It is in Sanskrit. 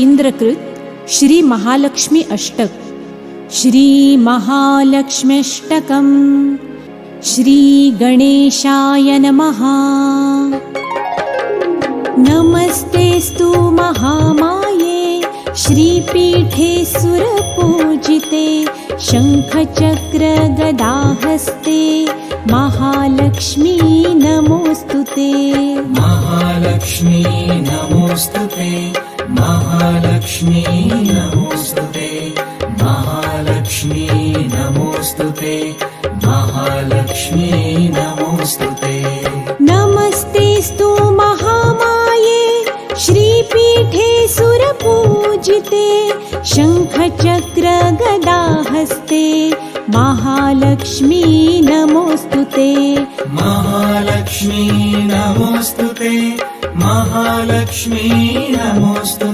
इन्द्रकृत् श्रीमहालक्ष्मी अष्टक। श्रीमहालक्ष्म्यष्टकम्। श्रीगणेशाय नमः। नमस्तेस्तु महामाये श्रीपीठे सुरपूजिते शङ्खचक्रगदाहस्ते महालक्ष्मी नमोऽस्तु ते। महालक्ष्मी नमोऽस्तु ते महालक्ष्मी नमोऽस्तु ते महालक्ष्मी नमोऽस्तु ते महालक्ष्मी नमोऽस्तु ते नमस्तेस्तु महामाये श्रीपीठे सुरपूजिते शङ्खचक्रगदाहस्ते महालक्ष्मी नमोऽस्तु ते महालक्ष्मी नमोऽस्तु ते। महालक्ष्मी नमोऽस्तु